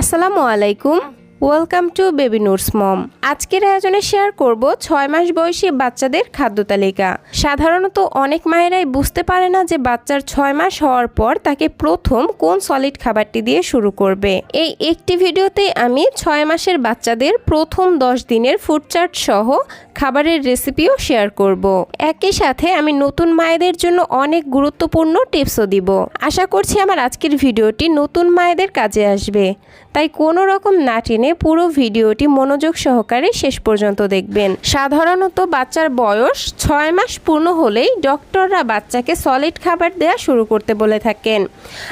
আসসালামু আলাইকুম welcome to baby Nur's mom আজকের আয়োজনে শেয়ার করব ছয় মাস বয়সী বাচ্চাদের খাদ্য তালিকা। সাধারণত অনেক মায়েরাই বুঝতে পারে না যে বাচ্চার ছয় মাস হওয়ার পর তাকে প্রথম কোন সলিড খাবারটি দিয়ে শুরু করবে। এই একটি ভিডিওতে আমি ছয় মাসের বাচ্চাদের প্রথম দশ দিনের ফুড চার্ট সহ খাবারের রেসিপিও শেয়ার করব। একই সাথে আমি নতুন মায়েদের জন্য অনেক গুরুত্বপূর্ণ টিপসও দিব। আশা করছি আমার আজকের ভিডিওটি নতুন মায়েদের কাজে আসবে। তাই কোনো রকম না টেনে পুরো ভিডিওটি মনোযোগ সহকারে শেষ পর্যন্ত দেখবেন। সাধারণত বাচ্চার বয়স ছয় মাস পূর্ণ হলেই ডক্টররা বাচ্চাকে সলিড খাবার দেওয়া শুরু করতে বলে থাকেন।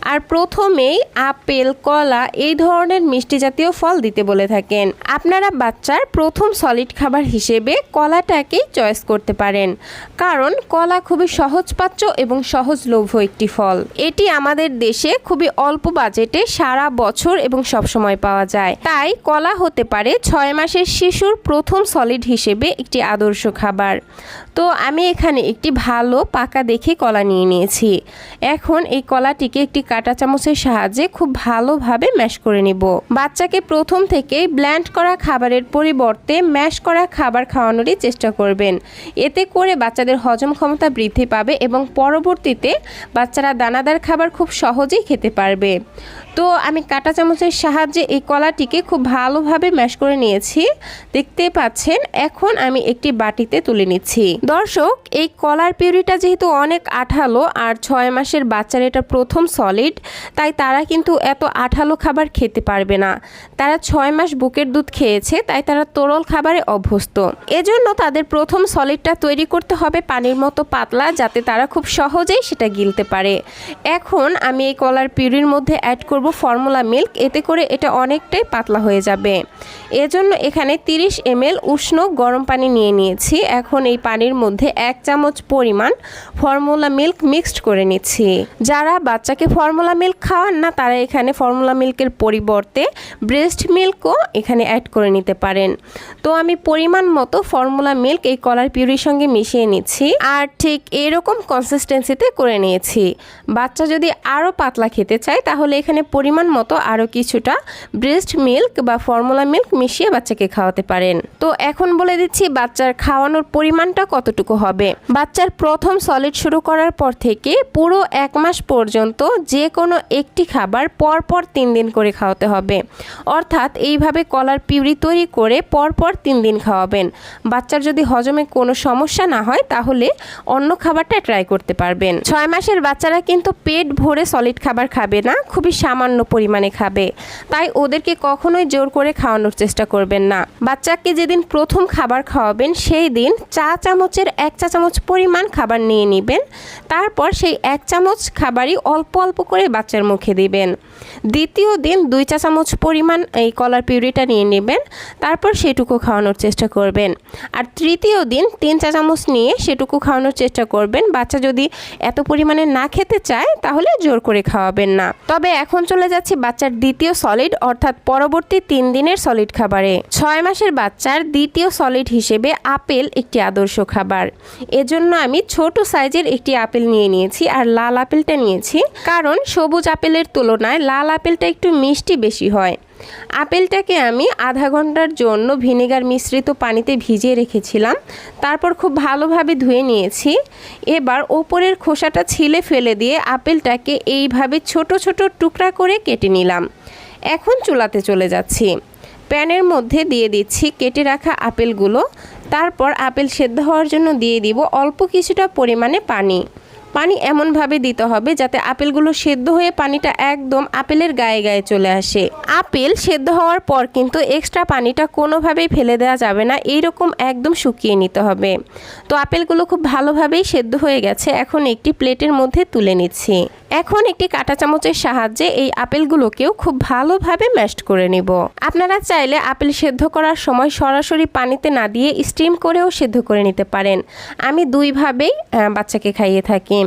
আর প্রথমেই আপেল, কলা এই ধরনের মিষ্টি জাতীয় ফল দিতে বলে থাকেন। আপনারা বাচ্চার প্রথম সলিড খাবার হিসেবে কলাটাকেই চয়েস করতে পারেন। কারণ কলা খুবই সহজপাচ্য এবং সহজলভ্য একটি ফল। এটি আমাদের দেশে খুবই অল্প বাজেটে সারা বছর এবং সবসময় পাওয়া যায়। তাই কলা হতে পারে ছয় মাসের শিশুর প্রথম সলিড হিসেবে একটি আদর্শ খাবার। তো আমি এখানে একটি ভালো পাকা দেখে কলা নিয়ে নিয়েছি। এখন এই কলাটিকে একটি কাঁটা চামচের সাহায্যে খুব ভালোভাবে ম্যাশ করে নিব। বাচ্চাকে প্রথম থেকেই ব্ল্যান্ড করা খাবারের পরিবর্তে ম্যাশ করা খাবার খাওয়ানোরই চেষ্টা করবেন। এতে করে বাচ্চাদের হজম ক্ষমতা বৃদ্ধি পাবে এবং পরবর্তীতে বাচ্চারা দানাদার খাবার খুব সহজেই খেতে পারবে। তো আমি কাঁটা চামচের সাহায্যে এই কলাটিকে খুব ভালোভাবে ম্যাশ করে নিয়েছি। দেখতে পাচ্ছেন, এখন আমি একটি বাটিতে তুলে নিচ্ছি। দর্শক, এই কলার পিউরিটা যেহেতু অনেক আঠালো আর ছয় মাসের বাচ্চার এটা প্রথম সলিড তাই তারা কিন্তু এত আঠালো খাবার খেতে পারবে না। তারা ছয় মাস বুকের দুধ খেয়েছে, তাই তারা তরল খাবারে অভ্যস্ত। এজন্য তাদের প্রথম সলিডটা তৈরি করতে হবে পানির মতো পাতলা, যাতে তারা খুব সহজেই সেটা গিলতে পারে। এখন আমি এই কলার পিউরির মধ্যে অ্যাড করব ফর্মুলা মিল্ক এতে করে এটা অনেকটাই পাতলা হয়ে যাবে। এজন্য এখানে 30 এমএল উষ্ণ গরম পানি নিয়ে নিয়েছি। এখন এই পানির মধ্যে এক চামচ পরিমাণ ফর্মুলা মিল্ক মিক্সড করে নিচ্ছি। যারা বাচ্চাকে ফর্মুলা মিল্ক খাওয়ান না, তারা এখানে ফর্মুলা মিল্কের পরিবর্তে ব্রেস্ট মিল্কও এখানে অ্যাড করে নিতে পারেন। তো আমি পরিমাণ মতো ফর্মুলা মিল্ক এই কলার পিউরির সঙ্গে মিশিয়ে নিচ্ছি আর ঠিক এরকম কনসিস্টেন্সিতে করে নিয়েছি। বাচ্চা যদি আরও পাতলা খেতে চায়, তাহলে এখানে পরিমাণ মতো আরও কিছুটা ব্রেস্ট মিল্ক বা ফর্মুলা মিল্ক মিশিয়ে বাচ্চাকে খাওয়াতে পারেন। তো এখন বলে দিচ্ছি, বাচ্চার খাওয়ানোর পরিমাণটা কতটুকু হবে? বাচ্চার প্রথম সলিড শুরু করার পর থেকে পুরো এক মাস পর্যন্ত যে কোনো একটি খাবার পরপর তিন দিন করে খাওয়াতে হবে। অর্থাৎ এইভাবে কলার পিউরি তৈরি করে পরপর তিন দিন খাওয়াবেন। বাচ্চার যদি হজমে কোনো সমস্যা না হয়, তাহলে অন্য খাবারটা ট্রাই করতে পারবেন। ছয় মাসের বাচ্চারা কিন্তু পেট ভরে সলিড খাবার খাবে না, খুবই সামান্য পরিমাণে খাবে। তাই ওদেরকে কখনোই জোর করে খাওয়ানোর চেষ্টা করবেন না। বাচ্চাকে যেদিন প্রথম খাবার খাওয়াবেন, সেই দিন চা চামচের এক চা চামচ পরিমাণ খাবার নিয়ে নেবেন। তারপর সেই এক চামচ খাবারই অল্প অল্প করে বাচ্চার মুখে দিবেন। দ্বিতীয় দিন দুই চা চামচ পরিমাণ এই কলার পিউরিটা নিয়ে নেবেন। তারপর সেটুকু খাওয়ানোর চেষ্টা করবেন। আর তৃতীয় দিন তিন চা চামচ নিয়ে সেটুকু খাওয়ানোর চেষ্টা করবেন। বাচ্চা যদি এত পরিমাণে না খেতে চায়, তাহলে জোর করে খাওয়াবেন না। তবে এখন চলে যাচ্ছি বাচ্চার দ্বিতীয় সলিড অর্থাৎ পরবর্তী তিন দিনের সলিড খাবারে। ছয় মাসের বাচ্চার দ্বিতীয় সলিড হিসেবে আপেল একটি আদর্শ খাবার। এজন্য আমি ছোট সাইজের একটি আপেল নিয়ে নিয়েছি আর লাল আপেলটা নিয়েছি। কারণ সবুজ আপেলের তুলনায় লাল আপেলটা একটু মিষ্টি বেশি হয়। আপেলটাকে আমি আধা ঘণ্টার জন্য ভিনেগার মিশ্রিত পানিতে ভিজিয়ে রেখেছিলাম। তারপর খুব ভালোভাবে ধুয়ে নিয়েছি। এবার ওপরের খোসাটা ছিলে ফেলে দিয়ে আপেলটাকে এইভাবে ছোট ছোট টুকরা করে কেটে নিলাম। এখন চুলাতে চলে যাচ্ছি। প্যানের মধ্যে দিয়ে দিচ্ছি কেটে রাখা আপেলগুলো। তারপর আপেল সেদ্ধ হওয়ার জন্য দিয়ে দিব অল্প কিছুটা পরিমাণে পানি। পানি এমনভাবে দিতে হবে যাতে আপেলগুলো সেদ্ধ হয়ে পানিটা একদম আপেলের গায়ে গায়ে চলে আসে। আপেল সেদ্ধ হওয়ার পর কিন্তু এক্সট্রা পানিটা কোনোভাবেই ফেলে দেওয়া যাবে না, এইরকম একদম শুকিয়ে নিতে হবে। তো আপেলগুলো খুব ভালোভাবেই সেদ্ধ হয়ে গেছে, এখন একটি প্লেটের মধ্যে তুলে নিচ্ছি। এখন একটি কাঁটা চামচের সাহায্যে এই আপেলগুলোকেও খুব ভালোভাবে ম্যাশড করে নেব। আপনারা চাইলে আপেল সেদ্ধ করার সময় সরাসরি পানিতে না দিয়ে স্টিম করেও সেদ্ধ করে নিতে পারেন। আমি দুইভাবেই বাচ্চাকে খাইয়ে থাকি।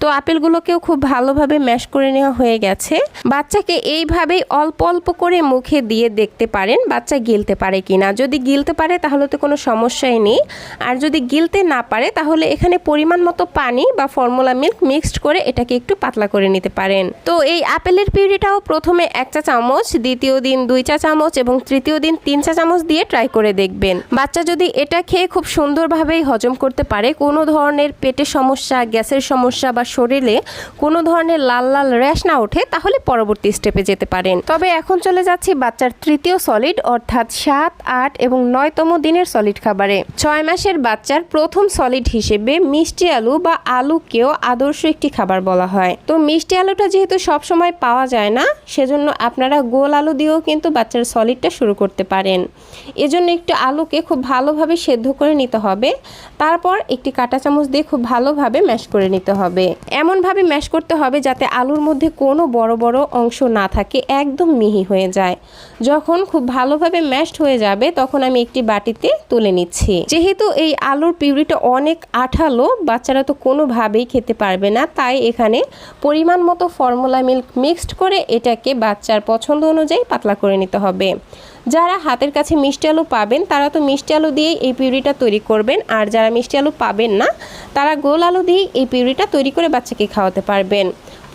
তো আপেলগুলোকেও খুব ভালোভাবে ম্যাশ করে নেওয়া হয়ে গেছে। বাচ্চাকে এইভাবেই অল্প অল্প করে মুখে দিয়ে দেখতে পারেন বাচ্চা গিলতে পারে কি না যদি গিলতে পারে তাহলে তো কোনো সমস্যাই নেই। আর যদি গিলতে না পারে তাহলে এখানে পরিমাণ মতো পানি বা ফর্মুলা মিল্ক মিক্সড করে এটাকে একটু পাতলা করে নিতে পারেন। তো এই আপেলের পিউরিটাও প্রথমে এক চা চামচ, দ্বিতীয় দিন দুই চা চামচ এবং তৃতীয় দিন তিন চা চামচ দিয়ে ট্রাই করে দেখবেন। বাচ্চা যদি এটা খেয়ে খুব সুন্দরভাবেই হজম করতে পারে, কোনো ধরনের পেটের সমস্যা, গ্যাসের সমস্যা বা শরীরে কোনো ধরনের লাল লাল র্যাশ না ওঠে, তাহলে পরবর্তী স্টেপে যেতে পারেন। তবে এখন চলে যাচ্ছি বাচ্চার তৃতীয় সলিড অর্থাৎ সাত, আট এবং নয়তম দিনের সলিড খাবারে। ছয় মাসের বাচ্চার প্রথম সলিড হিসেবে মিষ্টি আলু বা আলুকেও আদর্শ একটি খাবার বলা হয়। তো মিষ্টি আলুটা যেহেতু সব সময় পাওয়া যায় না, সেজন্য আপনারা গোল আলু দিয়েও কিন্তু বাচ্চার সলিডটা শুরু করতে পারেন। এজন্য একটু আলুকে খুব ভালোভাবে সেদ্ধ করে নিতে হবে। তারপর একটি কাঁটা চামচ দিয়ে খুব ভালোভাবে ম্যাশ করে নিতে হবে। এমনভাবে ম্যাশ করতে হবে যাতে আলুর মধ্যে কোনো বড় বড় অংশ না থাকে, একদম মিহি হয়ে যায়। যখন খুব ভালোভাবে ম্যাশড হয়ে যাবে, তখন আমি একটি বাটিতে তুলে নিচ্ছি। যেহেতু এই আলুর পিউরিটা অনেক আঠালো, বাচ্চারা তো কোনোভাবেই খেতে পারবে না, তাই এখানে পরিমাণ মতো ফর্মুলা মিল্ক মিক্সড করে এটাকে বাচ্চার পছন্দ অনুযায়ী পাতলা করে নিতে হবে। যারা হাতের কাছে মিষ্টি আলু পাবেন, তারা তো মিষ্টি আলু দিয়েই এই পিউরিটা তৈরি করবেন। আর যারা মিষ্টি আলু পাবেন না, তারা গোল আলু দিয়েই এই পিউরিটা তৈরি করে বাচ্চাকে খাওয়াতে পারবেন।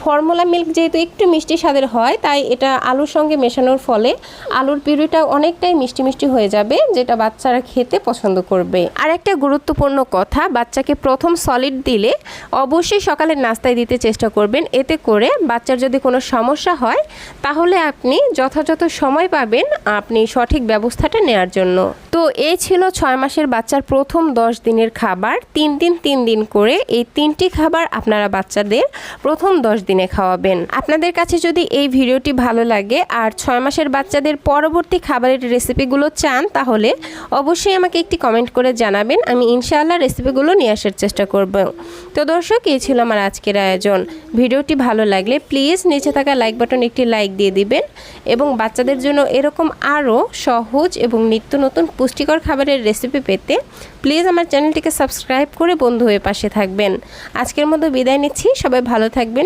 ফর্মুলা মিল্ক যেহেতু একটু মিষ্টি স্বাদের হয়, তাই এটা আলুর সঙ্গে মেশানোর ফলে আলুর পিউরিটা অনেকটাই মিষ্টি মিষ্টি হয়ে যাবে, যেটা বাচ্চারা খেতে পছন্দ করবে। আর একটা গুরুত্বপূর্ণ কথা, বাচ্চাকে প্রথম সলিড দিলে অবশ্যই সকালে নাস্তায় দিতে চেষ্টা করবেন। এতে করে বাচ্চার যদি কোনো সমস্যা হয়, তাহলে আপনি যথাযথ সময় পাবেন আপনি সঠিক ব্যবস্থাটা নেওয়ার জন্য। তো এই ছিল ছয় মাসের বাচ্চার প্রথম দশ দিনের খাবার। তিন দিন তিন দিন করে এই তিনটি খাবার আপনারা বাচ্চাদের প্রথম দশ দিনে খাওয়াবেন। আপনাদের কাছে যদি এই ভিডিওটি ভালো লাগে আর ছয় মাসের বাচ্চাদের পরবর্তী খাবারের রেসিপিগুলো চান, তাহলে অবশ্যই আমাকে একটি কমেন্ট করে জানাবেন। আমি ইনশাআল্লাহ রেসিপিগুলো নিয়ে আসার চেষ্টা করব। তো দর্শক, এই ছিল আমার আজকের আয়োজন। ভিডিওটি ভালো লাগলে প্লিজ নিচে থাকা লাইক বাটন একটি লাইক দিয়ে দিবেন এবং বাচ্চাদের জন্য এরকম আরও সহজ এবং নিত্য নতুন পুষ্টিকর খাবারের রেসিপি পেতে প্লিজ আমার চ্যানেলটিকে সাবস্ক্রাইব করে বন্ধু হয়ে পাশে থাকবেন। আজকের মতো বিদায় নিচ্ছি। সবাই ভালো থাকবেন